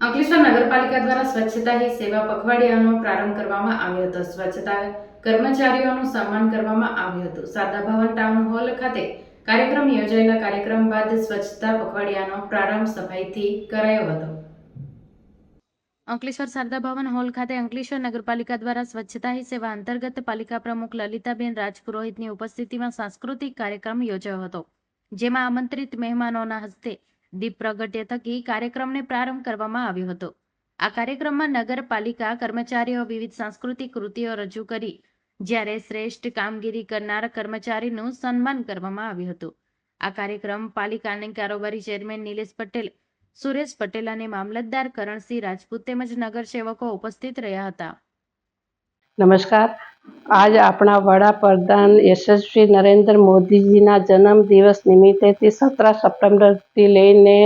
અંકલેશ્વર નગરપાલિકા દ્વારા સ્વચ્છતા હી સેવા પખવાડિયાનો પ્રારંભ કરવામાં આવ્યો હતો. સ્વચ્છતા કર્મચારીઓનું સન્માન કરવામાં આવ્યું હતું. શારદા ભવન ટાઉન હોલ ખાતે કાર્યક્રમ યોજાયેલા કાર્યક્રમ બાદ સ્વચ્છતા પખવાડિયાનો પ્રારંભ સફાઈથી કરાયો હતો. અંકલેશ્વર શારદા ભવન હોલ ખાતે અંકલેશ્વર નગરપાલિકા દ્વારા સ્વચ્છતા હી સેવા અંતર્ગત પાલિકા પ્રમુખ લલિતાબેન રાજપુરોહિતની ઉપસ્થિતિમાં સાંસ્કૃતિક કાર્યક્રમ યોજાયો હતો, જેમાં આમંત્રિત મહેમાનોના હસ્તે દીપ પ્રગટ્ય થકી કાર્યક્રમને પ્રારંભ કરવામાં આવ્યો હતો. આ કાર્યક્રમમાં નગરપાલિકા કર્મચારીઓ વિવિધ સાંસ્કૃતિક કૃતિઓ રજૂ કરી, જ્યારે શ્રેષ્ઠ કામગીરી કરનાર કર્મચારીનું સન્માન કરવામાં આવ્યું હતું. આ કાર્યક્રમ પાલિકાના કારોબારી ચેરમેન નિલેશ પટેલ, સુરેશ પટેલ અને મામલતદાર કરણસિંહ રાજપૂત તેમજ નગરસેવકો ઉપસ્થિત રહ્યા હતા. નમસ્કાર. આજ આપણા વડાપ્રધાન યશસ્વી નરેન્દ્ર મોદીજીના જન્મ દિવસ નિમિત્તેથી સત્તર સપ્ટેમ્બરથી લઈને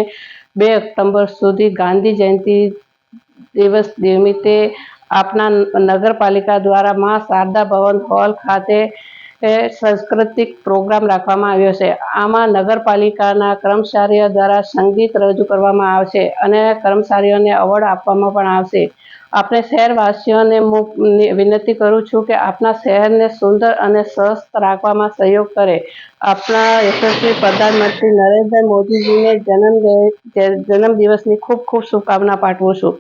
બે ઓક્ટોબર સુધી ગાંધી જયંતિ દિવસ નિમિત્તે આપણા નગરપાલિકા દ્વારા મા શારદા ભવન હોલ ખાતે સાંસ્કૃતિક પ્રોગ્રામ રાખવામાં આવ્યો છે. આમાં નગરપાલિકાના કર્મચારીઓ દ્વારા સંગીત રજૂ કરવામાં આવશે અને કર્મચારીઓને એવોર્ડ આપવામાં પણ આવશે. આપણે શહેરવાસીઓને હું વિનંતી કરું છું કે આપણા શહેરને સુંદર અને સ્વસ્થ રાખવામાં સહયોગ કરે. આપણા યશસ્વી પ્રધાનમંત્રી નરેન્દ્ર મોદીજીને જન્મ જન્મદિવસની ખૂબ ખૂબ શુભકામના પાઠવું છું.